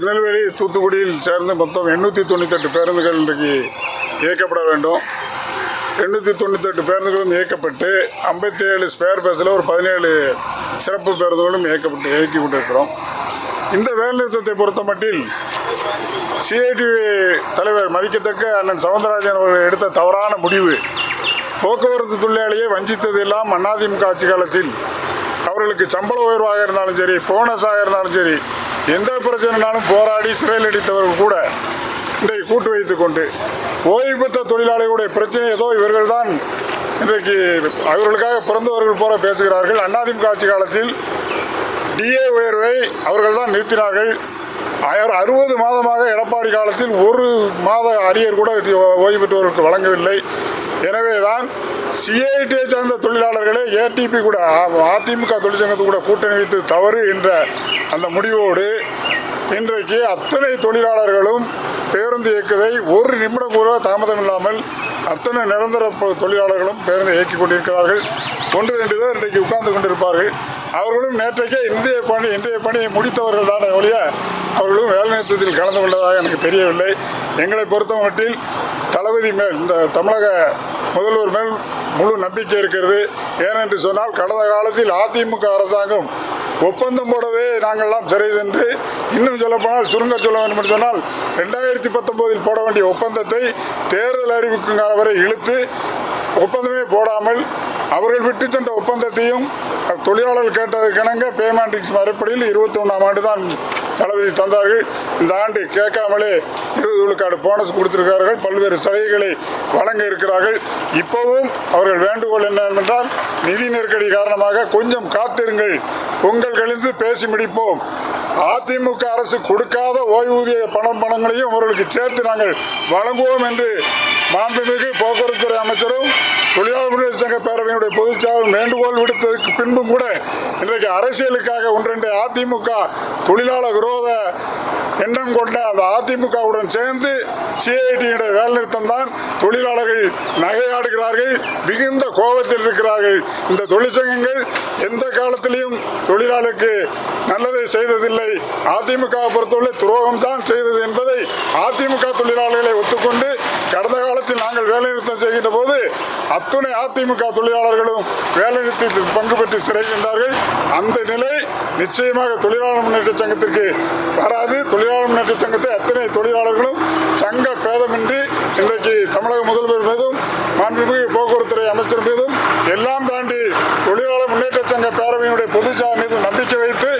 திருநெல்வேலி தூத்துக்குடியில் சேர்ந்து மொத்தம் எண்ணூற்றி தொண்ணூத்தெட்டு பேருந்துகள் இன்றைக்கு இயக்கப்பட வேண்டும். எண்ணூற்றி தொண்ணூத்தெட்டு பேருந்துகளும் இயக்கப்பட்டு ஐம்பத்தி ஏழு ஸ்பேர் பஸ்ஸில் ஒரு பதினேழு சிறப்பு பேருந்துகளும் இயக்கப்பட்டு இயக்கி கொண்டிருக்கிறோம். இந்த வேலைநிறுத்தத்தை பொறுத்த மட்டில் சிஐடி தலைவர் மதிக்கத்தக்க அண்ணன் சவுந்தரராஜன் அவர்கள் எடுத்த தவறான முடிவு. போக்குவரத்து தொழிலாளியை வஞ்சித்ததெல்லாம் அதிமுக ஆட்சி காலத்தில். அவர்களுக்கு சம்பள உயர்வாக இருந்தாலும் சரி போனஸாக இருந்தாலும் சரி எந்த பிரச்சனைனாலும் போராடி சிறையில் அடித்தவர்கள் கூட இன்றைக்கு கூட்டு வைத்துக் கொண்டு ஓய்வு பெற்ற தொழிலாளிகளுடைய பிரச்சனை ஏதோ இவர்கள் தான் இன்றைக்கு அவர்களுக்காக பிறந்தவர்கள் போல பேசுகிறார்கள். அண்ணாதிமுக ஆட்சி காலத்தில் டிஏ உயர்வை அவர்கள் தான் நிறுத்தினார்கள். ஆயிரம் அறுபது மாதமாக எடப்பாடி காலத்தில் ஒரு மாத அரியர் கூட ஓய்வு பெற்றவர்களுக்கு வழங்கவில்லை. எனவே தான் சிஐடியை சேர்ந்த தொழிலாளர்களே ஏடிபி கூட அதிமுக தொழிற்சங்கத்து கூட கூட்டணி வைத்து தவறு என்ற அந்த முடிவோடு இன்றைக்கு அத்தனை தொழிலாளர்களும் பேருந்து இயக்குவதை ஒரு நிமிடம் கூட தாமதம் இல்லாமல் அத்தனை நிரந்தர தொழிலாளர்களும் பேருந்து இயக்கிக் கொண்டிருக்கிறார்கள். ஒன்று ரெண்டு பேர் இன்றைக்கு உட்கார்ந்து கொண்டிருப்பார்கள். அவர்களும் நேற்றைக்கே இந்திய பணி இன்றைய பணியை முடித்தவர்கள் தானே ஒழிய அவர்களும் வேலைநிறுத்தத்தில் கலந்து கொண்டதாக எனக்கு தெரியவில்லை. எங்களை பொறுத்த மட்டில் தளபதி மேல் இந்த தமிழக முதல்வர் மேல் முழு நம்பிக்கை இருக்கிறது. ஏனென்று சொன்னால் கடந்த காலத்தில் அதிமுக அரசாங்கம் ஒப்பந்தம் போடவே நாங்கள்லாம் சிறை சென்று இன்னும் சொல்லப்போனால் சுருங்க சொல்ல வேண்டும் என்று சொன்னால் ரெண்டாயிரத்தி பத்தொம்போதில் போட வேண்டிய ஒப்பந்தத்தை தேர்தல் அறிவிக்கும் வரை இழுத்து ஒப்பந்தமே போடாமல் அவர்கள் விட்டு சென்ற ஒப்பந்தத்தையும் தொழிலாளர்கள் கேட்டதற்கிணங்க பேமெண்டிங்ஸ் மறுப்படியில் இருபத்தி ஒன்றாம் ஆண்டு தான் தளபதி தந்தார்கள். இந்த ஆண்டு கேட்காமலே இருபது விழுக்காடு போனஸ் கொடுத்திருக்கிறார்கள். பல்வேறு சலுகைகளை வழங்க இருக்கிறார்கள். இப்போவும் அவர்கள் வேண்டுகோள் என்னவென்றால் நிதி நெருக்கடி காரணமாக கொஞ்சம் காத்திருங்கள். பொங்கல் கழிந்து பேசி முடிப்போம். அதிமுக அரசு கொடுக்காத ஓய்வூதிய பணம் பணங்களையும் அவர்களுக்கு சேர்த்து நாங்கள் வழங்குவோம் என்று மாண்புமிகு போக்குவரத்துறை அமைச்சரும் தொழிலாளர் முன்னேற்ற சங்க பேரவையினுடைய பொதுச்சாளர் வேண்டுகோள் விடுத்ததற்கு பின்பும் கூட இன்றைக்கு அரசியலுக்காக ஒன்றெண்டு அதிமுக தொழிலாளர் விரோத எண்ணம் கொண்ட அந்த அதிமுகவுடன் சேர்ந்து சிஐடியுடைய வேலைநிறுத்தம் தான் தொழிலாளர்கள் நகையாடுகிறார்கள் மிகுந்த கோபத்தில் இருக்கிறார்கள். இந்த தொழிற்சங்கங்கள் எந்த காலத்திலையும் தொழிலாளருக்கு நல்லதை செய்ததில்லை. அதிமுகவை பொறுத்தவரை துரோகம் தான் செய்தது என்பதை அதிமுக தொழிலாளர்களை ஒத்துக்கொண்டு கடந்த காலத்தில் நாங்கள் வேலைநிறுத்தம் செய்கின்ற போது அத்துணை அதிமுக தொழிலாளர்களும் வேலைநிறுத்தத்தில் பங்கு பெற்று சிறை அந்த நிலை நிச்சயமாக தொழிலாளர் முன்னேற்ற சங்கத்திற்கு வராது. தொழிலாளர் முன்னேற்ற சங்கத்தை அத்தனை தொழிலாளர்களும் சங்க பேதமின்றி இன்றைக்கு தமிழக முதல்வர் மீதும் மாண்புமிகு போக்குவரத்துறை அமைச்சர் மீதும் எல்லாம் தாண்டி தொழிலாளர் முன்னேற்ற சங்க பேரவையினுடைய பொதுச்சா மீது நம்பிக்கை வைத்து